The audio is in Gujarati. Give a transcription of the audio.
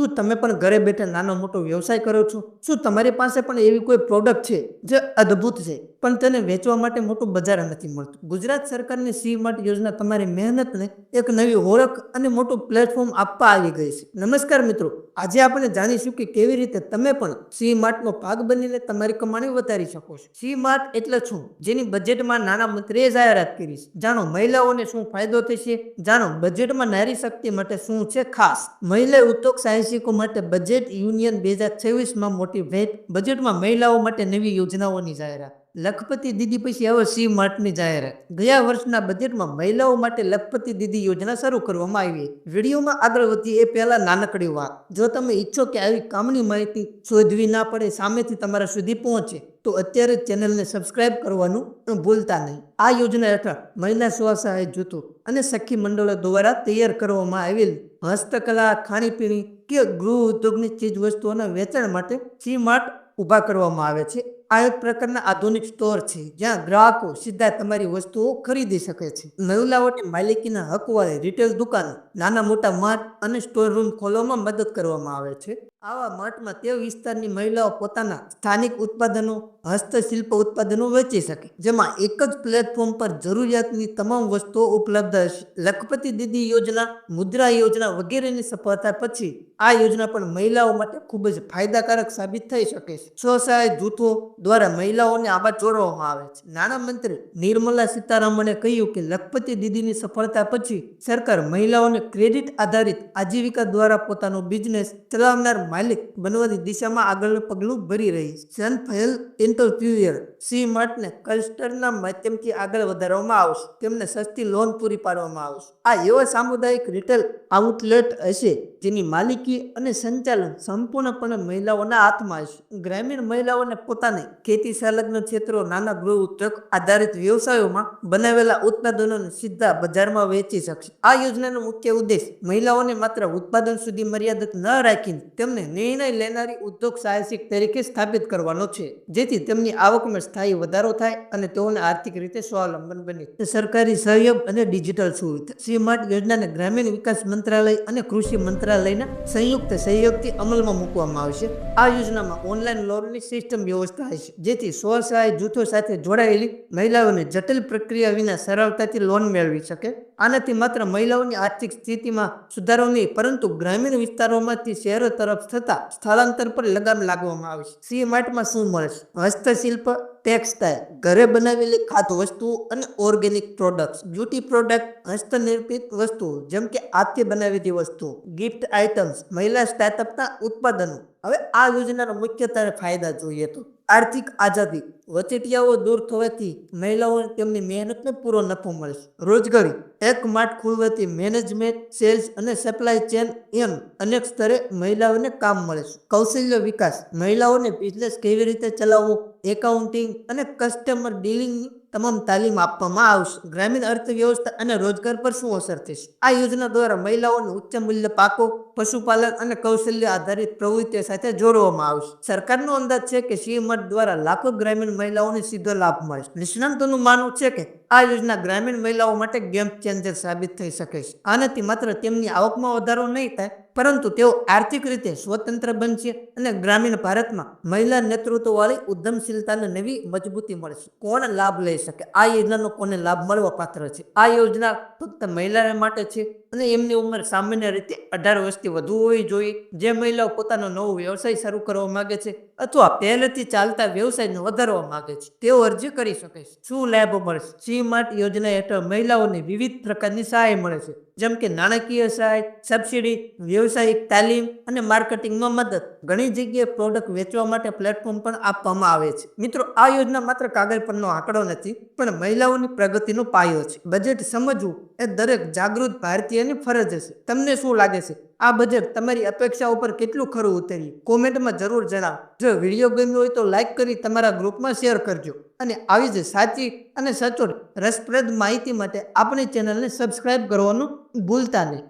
શું તમે પણ ઘરે બેઠા નાનો મોટો વ્યવસાય કરો છો? શું તમારી પાસે પણ એવી કોઈ પ્રોડક્ટ છે જે અદ્ભુત છે? પણ તેને વેચવા માટે મોટું બજાર નથી મળતું. ગુજરાત સરકારની સી માર્ટ યોજના તમારી મહેનતને એક નવી ઓળખ અને મોટું પ્લેટફોર્મ આપવા આવી ગઈ છે. નમસ્કાર મિત્રો, આજે આપણે જાણીશું કે કેવી રીતે તમે પણ સી માર્ટનો ભાગ બનીને તમારી કમાણી વધારી શકો છો. સી માર્ટ એટલે શું? જેની બજેટમાં નાના મંત્રીએ જાહેરાત કરી છે. જાણો મહિલાઓને શું ફાયદો થશે? જાણો બજેટમાં નારી શક્તિ માટે શું છે ખાસ? મહિલા ઉદ્યોગ સાહસિકો માટે બજેટ યુનિયન બે હજાર છવ્વીસમાં મોટી ભેટ, બજેટમાં મહિલાઓ માટે નવી યોજનાઓની જાહેરાત. લખપતિ દીદી પછી હવે સી માર્ટની જાહેરાત ગયા વર્ષના બજેટમાં મહિલાઓ માટે લખપતિ દીદી યોજના શરૂ કરવામાં આવી. વિડીયોમાં આગળ વધી એ પહેલા નાનકડી વાત. જો તમે ઈચ્છો કે આવી કામની માહિતી શોધવી ના પડે, સામેથી તમારા સુધી પહોંચે, તો અત્યારે ચેનલને સબસ્ક્રાઇબ કરવાનું ભૂલતા નહીં. આ યોજના હેઠળ મહિલા સ્વસહાય જૂથો અને સખી મંડળો દ્વારા તૈયાર કરવામાં આવેલ હસ્તકલા, ખાણીપીણી કે ગૃહ ઉદ્યોગની ચીજ વસ્તુઓના વેચાણ માટે સી માર્ટ ઊભા કરવામાં આવે છે. આ એક પ્રકારના આધુનિક સ્ટોર છે, જ્યાં ગ્રાહકો સીધા તમારી વસ્તુઓ ખરીદી શકે છે. નવલાવટી માલિકીના હકવાળી રિટેલ દુકાન, નાના મોટા માર્ટ અને સ્ટોર રૂમ ખોલવામાં મદદ કરવામાં આવે છે. આવા માર્ટમાં તે વિસ્તારની મહિલાઓ પોતાના સ્થાનિક ઉત્પાદનો, હસ્તશિલ્પ ઉત્પાદનો વેચી શકે. જેમાં એક જ પ્લેટફોર્મ પર જરૂરિયાતની તમામ વસ્તુઓ ઉપલબ્ધ હશે લખપતિ દીદી યોજના, મુદ્રા યોજના વગેરેની સફળતા પછી આ યોજના પણ મહિલાઓ માટે ખૂબ જ ફાયદાકારક સાબિત થઈ શકે છે. સ્વસહાય જૂથો દ્વારા મહિલાઓને આબા ચોરવામાં આવે છે. નાણામંત્રી નિર્મલા સીતારામણે કહ્યું કે લખપતિ દીદીની સફળતા પછી સરકાર મહિલાઓને ક્રેડિટ આધારિત આજીવિકા દ્વારા પોતાનો બિઝનેસ ચલાવનાર માલિક બનવાની દિશામાં આગળનું પગલું ભરી રહી સન ફેલ હેલ્પ સી માર્ટને કલ્સ્ટરના માધ્યમથી આગળ વધારવામાં આવશે. તેમને સસ્તી લોન પૂરી પાડવામાં આવશે. આ એવા સામુદાયિક રિટેલ આઉટલેટ હશે જેની માલિકી અને સંચાલન સંપૂર્ણપણે મહિલાઓના હાથમાં હશે. ગ્રામીણ મહિલાઓને પોતાને ખેતી સંલગ્ન ક્ષેત્રો, નાના ગૃહ ઉદ્યોગ આધારિત વ્યવસાયોમાં બનાવેલા ઉત્પાદનોને સીધા બજારમાં વેચી શકશે. આ યોજનાનો મુખ્ય ઉદ્દેશ મહિલાઓને માત્ર ઉત્પાદન સુધી મર્યાદિત ન રાખીને તેમને નિર્ણય લેનારી ઉદ્યોગ સાહસિક તરીકે સ્થાપિત કરવાનો છે, જેથી તેમની આવકમાં સ્થાયી વધારો થાય અને તેઓને આર્થિક રીતે સ્વાવલંબન બને. સરકારી સહયોગ અને ડિજિટલ સુવિધા. સ્માર્ટ યોજનાને ગ્રામીણ વિકાસ મંત્રાલય અને કૃષિ મંત્રાલયના સંયુક્ત સહયોગથી અમલમાં મૂકવામાં આવશે. આ યોજનામાં ઓનલાઈન લોનની સિસ્ટમ વ્યવસ્થા હશે જેથી સ્વસહાય જૂથો સાથે જોડાયેલી મહિલાઓને જટિલ પ્રક્રિયા વિના સરળતાથી લોન મેળવી શકે. આનાથી માત્ર મહિલાઓની આર્થિક સ્થિતિમાં સુધારો નહીં, પરંતુ ગ્રામીણ વિસ્તારોમાંથી શહેરો તરફ થતા સ્થળાંતર પર લગામ લાગવામાં આવશે સી માર્ટમાં શું મળશે હસ્તશિલ્પ, ટેક્સટાઇલ, ઘરે બનાવેલી ખાદ્ય વસ્તુઓ અને ઓર્ગેનિક પ્રોડક્ટ્સ. બ્યુટી પ્રોડક્ટ, હસ્તનિર્મિત વસ્તુઓ, જેમ કે હાથથી બનાવેલી વસ્તુઓ, ગિફ્ટ આઇટમ્સ, મહિલા સ્ટાર્ટઅપના ઉત્પાદનો. હવે આ યોજનાના મુખ્ય ફાયદા જોઈએ તો. આર્થિક આઝાદી વચેટિયાઓ દૂર થવાથી મહિલાઓને તેમની મહેનતને પૂરો નફો મળશે. રોજગારી, એક માર્ટ ખુલવાથી મેનેજમેન્ટ, સેલ્સ અને સપ્લાય ચેન એમ અનેક સ્તરે મહિલાઓને કામ મળે છે. કૌશલ્ય વિકાસ, મહિલાઓને બિઝનેસ કેવી રીતે ચલાવવો, એકાઉન્ટિંગ અને કસ્ટમર ડીલિંગની તમામ તાલીમ આપવામાં આવશે. ગ્રામીણ અર્થવ્યવસ્થા અને રોજગાર પર શું અસર થશે? આ યોજના દ્વારા મહિલાઓને ઉચ્ચ મૂલ્ય પાકો, પશુપાલન અને કૌશલ્ય આધારિત પ્રવૃત્તિઓ સાથે જોડવામાં આવશે. સરકારનો અંદાજ છે કે સી મઠ દ્વારા લાખો ગ્રામીણ મહિલાઓને સીધો લાભ મળશે નિષ્ણાંતોનું માનવું છે કે આ યોજના ગ્રામીણ મહિલાઓ માટે ગેમ ચેન્જર સાબિત થઈ શકે છે. આનાથી માત્ર તેમની આવકમાં વધારો નહીં થાય પરંતુ તેઓ આર્થિક રીતે સ્વતંત્ર બનશે અને ગ્રામીણ ભારતમાં મહિલા નેતૃત્વવાળી ઉદ્યમશીલતાને નવી મજબૂતી મળશે. કોણ લાભ લઈ શકે? આ યોજનાનો કોને લાભ મળવા પાત્ર છે? આ યોજના ફક્ત મહિલાઓ માટે છે અને એમની ઉંમર સામાન્ય રીતે અઢાર વર્ષથી વધુ હોવી જોઈએ. જે મહિલાઓ પોતાનો નવો વ્યવસાય શરૂ કરવા માગે છે અથવા પહેલેથી ચાલતા વ્યવસાયને વધારવા માગે છે, તેઓ અરજી કરી શકે છે. શું લાભ મળશે? સી માર્ટ યોજના હેઠળ મહિલાઓને વિવિધ પ્રકારની સહાય મળે છે. જેમ કે નાણાકીય સહાય સબસિડી વ્યવસાયિક તાલીમ અને માર્કેટિંગમાં મદદ. ઘણી જગ્યાએ પ્રોડક્ટ વેચવા માટે પ્લેટફોર્મ પણ આપવામાં આવે છે. મિત્રો, આ યોજના માત્ર કાગળ પરનો આંકડો નથી, પણ મહિલાઓની પ્રગતિનો પાયો છે. બજેટ સમજવું એ દરેક જાગૃત ભારતીયની ફરજ હશે. તમને શું લાગે છે? આ બજેટ તમારી અપેક્ષા ઉપર કેટલું ખરું ઉતર્યું? કોમેન્ટમાં જરૂર જણાવો. જો વીડિયો ગમ્યો હોય તો લાઈક કરી તમારા ગ્રુપમાં શેર કરજો. અને આવી જ સાચી અને સચોટ રસપ્રદ માહિતી માટે આપણી ચેનલને સબસ્ક્રાઇબ કરવાનું ભૂલતા નહીં.